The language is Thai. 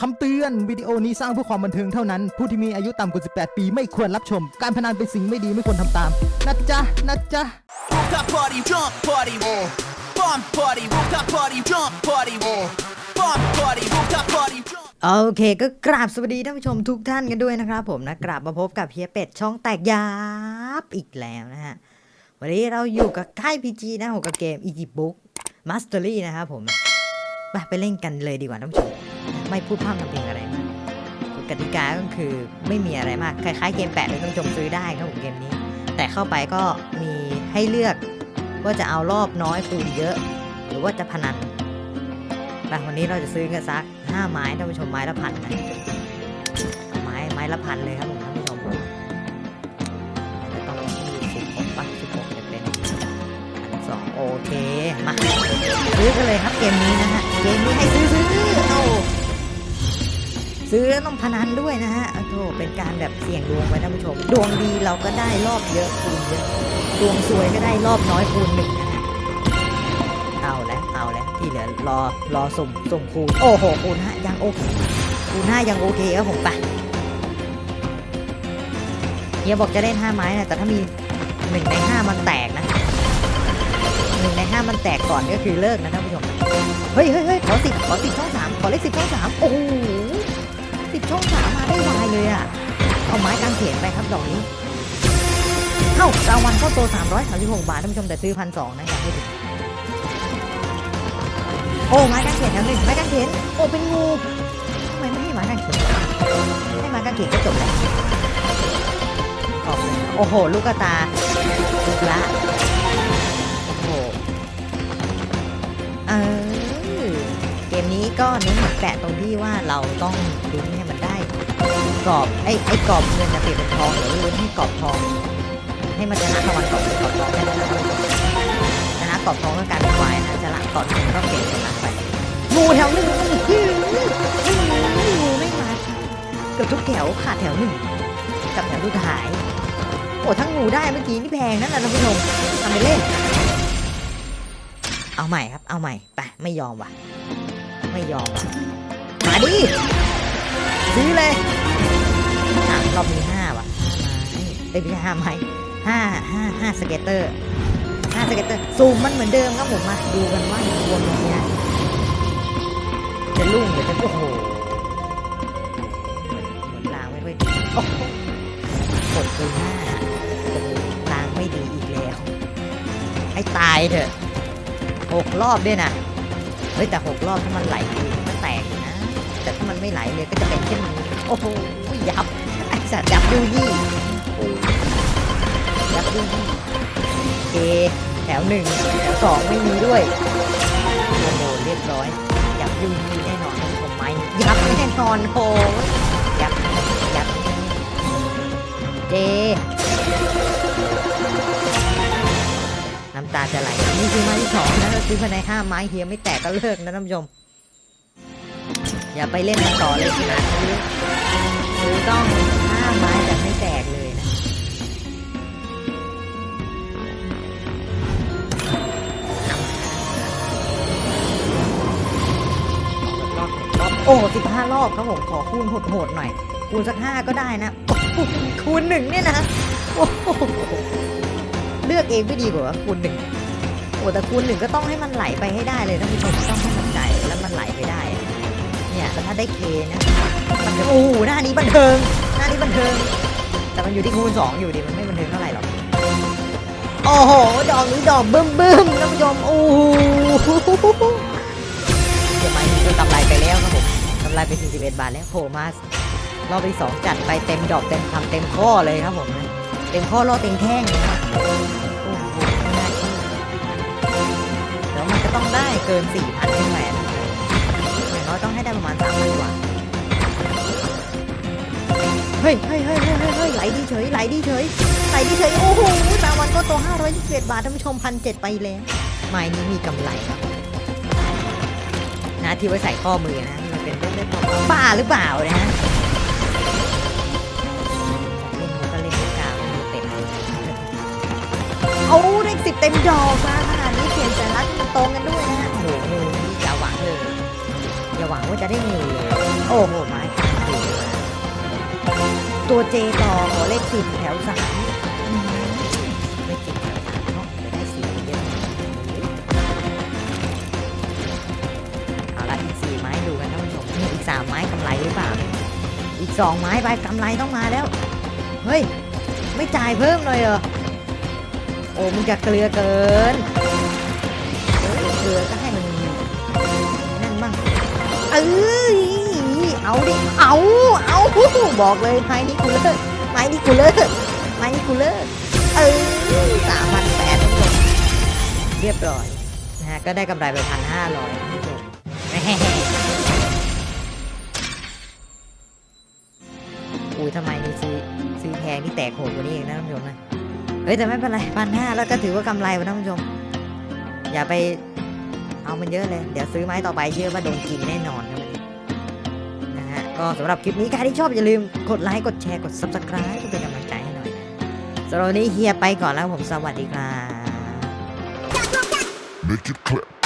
คำเตือนวิดีโอนี้สร้างเพื่อความบันเทิงเท่านั้น ผู้ที่มีอายุต่ำกว่า 18 ปีไม่ควรรับชม การพนันเป็นสิ่งไม่ดีไม่ควรทำตาม นะจ๊ะ นะจ๊ะ Rooftop party, jump party, bomb party, rooftop party, jump party, bomb party, rooftop party, jump. โอเคก็กราบสวัสดีท่านผู้ชมทุกท่านกันด้วยนะครับผมนะกราบมาพบกับเฮียเป็ดช่องแตกยาบอีกแล้วนะฮะ วันนี้เราอยู่กับค่ายพีจีนะผมกับเกม Egypt Book Mastery นะครับผมไปไปเล่นกันเลยดีกว่าท่านผู้ชม ไม่พูดพร่ำทำเพลงอะไรมากกติกาก็คือไม่มีอะไรมาก คล้ายๆเกมแปะเลยท่านผู้ชมซื้อได้ครับผมเกมนี้ แต่เข้าไปก็มีให้เลือกว่าจะเอารอบน้อยคูณเยอะ หรือว่าจะพนันแต่วันนี้เราจะซื้อกันสักห้าไม้ท่านผู้ชมไม้ละพันนะไม้ไม้ละพันเลยครับผมท่านผู้ชมจะต้องที่สิบหกปักสิบหกจะเป็นพันสองโอเคมาซื้อกันเลยครับเกมนี้นะฮะเกมนี้ให้ซื้อซื้อ ซื้อแล้วต้องพนันด้วยนะฮะโอ้โถเป็นการแบบเสี่ยงดวงไว้ท่านผู้ชม ดวงดีเราก็ได้รอบเยอะคูณเยอะ ดวงสวยก็ได้รอบน้อยคูณหนึ่งนะฮะเอาแล้วเอาแล้วที่เหลือรอรอสุ่มสุ่มคูณ โอ้โหคูณห้ายังโอเคคูณห้ายังโอเคครับผมไปเฮียบอกจะเล่นห้าไม้นะแต่ถ้ามีหนึ่งในห้ามันแตกนะหนึ่งในห้ามันแตกก่อนก็คือเลิกนะท่านผู้ชม เฮ้ยเฮ้ยเฮ้ยขอสิบขอสิบช่องสามขอเลขสิบช่องสามโอ้โห ช่องสามมาได้วายเลยอะเอาไม้กางเขนไปครับดอกนี้เอ้ารางวัลเข้าตัว336 บาทท่านผู้ชมแต่ซื้อพันสองนะยังไม่ถึงโอ้ไม้กางเขนทั้งหนึ่งไม้กางเขนโอ้เป็นงูทำไมไม่ให้ไม้กางเขนให้ไม้กางเขนก็จบแล้วโอ้โห ลูกกตาลูกละโอ้โหเออเกมนี้ก็เน้นหมือนแปะตรงที่ว่าเราต้องลุ้นให้มันได้ กรอบไอ้ไอ้กรอบเงินจะเปลี่ยนเป็นทองหรือลุ้นให้กรอบทอง ให้มันชนะรางวัลกรอบกรอบทองได้ไหมชนะกรอบทองก็การเป็นวายนะชนะกรอบเงินก็เปลี่ยนชนะไปงูแถวหนึ่งงูไม่มาเกือบทุกแถวขาดแถวหนึ่งกับแถวสุดท้ายโอ้ทั้งงูได้เมื่อกี้นี่แพงนั่นแหละท่านผู้ชมทำไปเล่นเอาใหม่ครับ เอาใหม่ ไป ไม่ยอมว่ะ ไม่ยอมวะมาดิ ซื้อเลยอะเรามีห้าว่ะไม้เอ้ยไม่ใช่ห้าไม้ห้าห้าห้าสเก็ตเตอร์ห้าสเก็ตเตอร์ซูมมันเหมือนเดิมครับผมมาดูกันว่าดวงมันเนี่ยจะลุ่งหรือจะโอ้โหเหมือนลางไม่ค่อยดีโอ้กดคูณห้าลางไม่ดีอีกแล้วให้ตายเถอะหกรอบด้วยนะเฮ้ยแต่หกรอบถ้ามันไหลดี แต่ถ้ามันไม่ไหลเลยก็จะเป็นเช่นนี้โอ้โหยับไอสัตว์ยับยูยี่โอ้ยยับยูยี่เอแถวหนึ่งแถวสองไม่มีด้วยโอ้โหเรียบร้อยยับยูยีแน่นอนท่านผู้ชมไหมยับแน่นอนโอ้ยยับยับเจน้ำตาจะไหลนี่คือไม้ที่สองนะเราซื้อภายในห้าไม้เฮียไม่แตกก็เลิกนะท่านผู้ชม อย่าไปเล่นมันต่อเลยขนาดนี้ซื้อต้องห้าไม้แต่ไม่แตกเลยนะรอบโอ้สิบห้ารอบครับผมขอคูณโหดๆหน่อย คูณสักห้าก็ได้นะ คูณหนึ่งเนี่ยนะเลือกเองไม่ดีกว่าคูณหนึ่งโอ้แต่คูณหนึ่งก็ต้องให้มันไหลไปให้ได้เลยท่านผู้ชมต้องให้มันใจแล้วมันไหลไปได้ เนี่ยแล้วถ้าได้เคนะมันจะโอ้โหหน้านี้บันเทิง หน้านี้บันเทิง แต่มันอยู่ที่คูณสองอยู่ดิมันไม่บันเทิงเท่าไหร่หรอกโอ้โห ดอกนี้ดอกบึ้มบึ้มท่านผู้ชมโอ้โหเดี๋ยวมานี้ก็กำไรไปแล้วครับผมกำไรไป 41 บาทแล้วโผล่มารอบที่สองจัดไปเต็มดอกเต็มคำเต็มข้อเลยครับผมเต็มข้อรอเต็มแท่งเลยนะโอ้โหน่าเชื่อเดี๋ยวมันจะต้องได้เกิน4,000ขึ้นไปน น้อยต้องให้ได้ประมาณ3,000กว่าเฮ้ยเฮ้ยเฮ้ยเฮ้ยเฮ้ยไหลดีเฉยไหลดีเฉยไหลดีเฉยโอ้โหรางวัลก็ตัว521บาทท่านผู้ชมพันเจ็ดไปแล้วไม้นี้มีกำไรครับนะที่ไว้ใส่ข้อมือนะมันเป็นเล่นๆบ้าหรือเปล่านะฮะเล่นก็เล่นกาวเต็มเอาได้สิบเต็มดอกมา โอ้อ้โหไม้ตัวเจต่อขอเลขสิบแถวสามอืมเลขสิบแถวสามเนาะจะได้สี่เยอะเอาละอีกสี่ไม้ดูกันท่านผู้ชมนี่อีกสามไม้กำไรหรือเปล่า อีกสองไม้ไปกำไรต้องมาแล้ว เฮ้ย ไม่จ่ายเพิ่มหน่อยเหรอ โอ้มึงจะเกลือเกินเกลือก็ให้มันนั่นมั่งเอ้ย บอกเลยไม้นี้กูเลิกไม้นี้กูเลิกไม้นี้กูเลิกเออสามพันแปดทุกคนเรียบร้อยนะฮะก็ได้กำไรไปพันห้าร้อยทุกคนอุ้ยทำไมนี่ซื้อซื้อแพงที่แตกโหดกว่านี้เองนะท่านผู้ชมนะเฮ้ยแต่ไม่เป็นไรพันห้าแล้วก็ถือว่ากำไรวะท่านผู้ชม อย่าไปเอามันเยอะเลย เดี๋ยวซื้อไม้ต่อไปเชื่อว่าโดนกินแน่นอนครับ ก็สำหรับคลิปนี้ใครที่ชอบอย่าลืมกดไลค์กดแชร์กด subscribe เพื่อเป็นกำลังใจให้หน่อยสำหรับวันนี้เฮียไปก่อนแล้วผมสวัสดีครับ Make it clap.